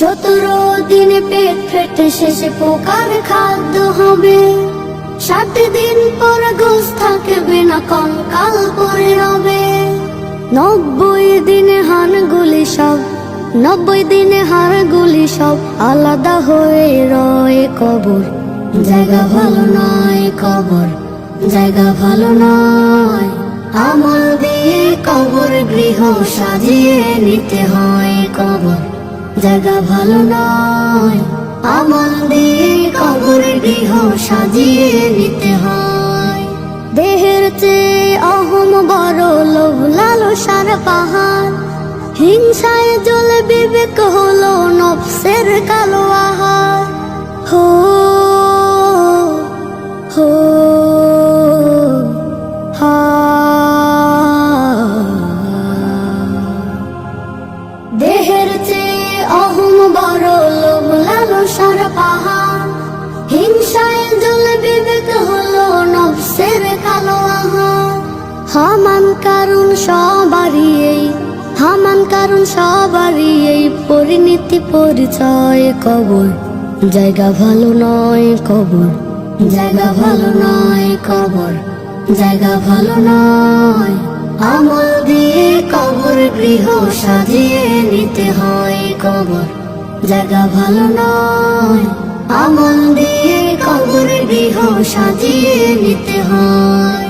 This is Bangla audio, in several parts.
সতেরো দিনে পেট ফেটে শেষে পোকার খাদ্য হবে। সাত দিন পর গোস থাকবে না, কঙ্কাল পরে রবে। নব্বই দিনে হানগুলি সব, নব্বই দিনে হাড়গুলি সব আলাদা হয়ে রয়ে কবর। জায়গা ভালো নয় কবর, জায়গা ভালো নয়। আমল দিয়ে কবর গৃহ সাজিয়ে নিতে হয় কবর। জায়গা ভালো নয়। আমল দিয়ে কবর গৃহ সাজিয়ে নিতে হয়। দেহের চেয়ে অহম বড় লোভ, লালসার পাহাড়। হিংসায় জলে বিবেক হলো নফসের কালো আহার। হামান কারণ সবারই এই, হামান কারণ সবারই এই পরিণতি পরিচয় কবর জায়গা ভালো নয় কবর জায়গা ভালো নয় কবর জায়গা ভালো নয়। আমল দিয়ে কবর গৃহ সাজিয়ে নিতে হয় কবর জায়গা ভালো নয়। আমল দিয়ে কবর গৃহ সাজিয়ে নিতে হয়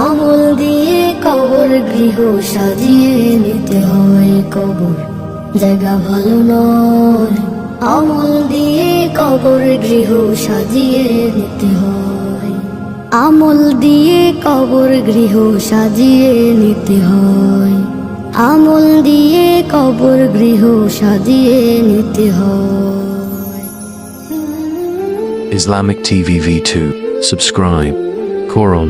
আমল দিয়ে কবর গৃহ সাজিয়ে নিতে হয় কবর জায়গা ভালো নয় আমল দিয়ে কবর গৃহ সাজিয়ে নিতে হয় আমল দিয়ে কবর গৃহ সাজিয়ে নিতে হয় আমল দিয়ে কবর গৃহ সাজিয়ে নিতে হয় Islamic TV V2. Subscribe. Quran.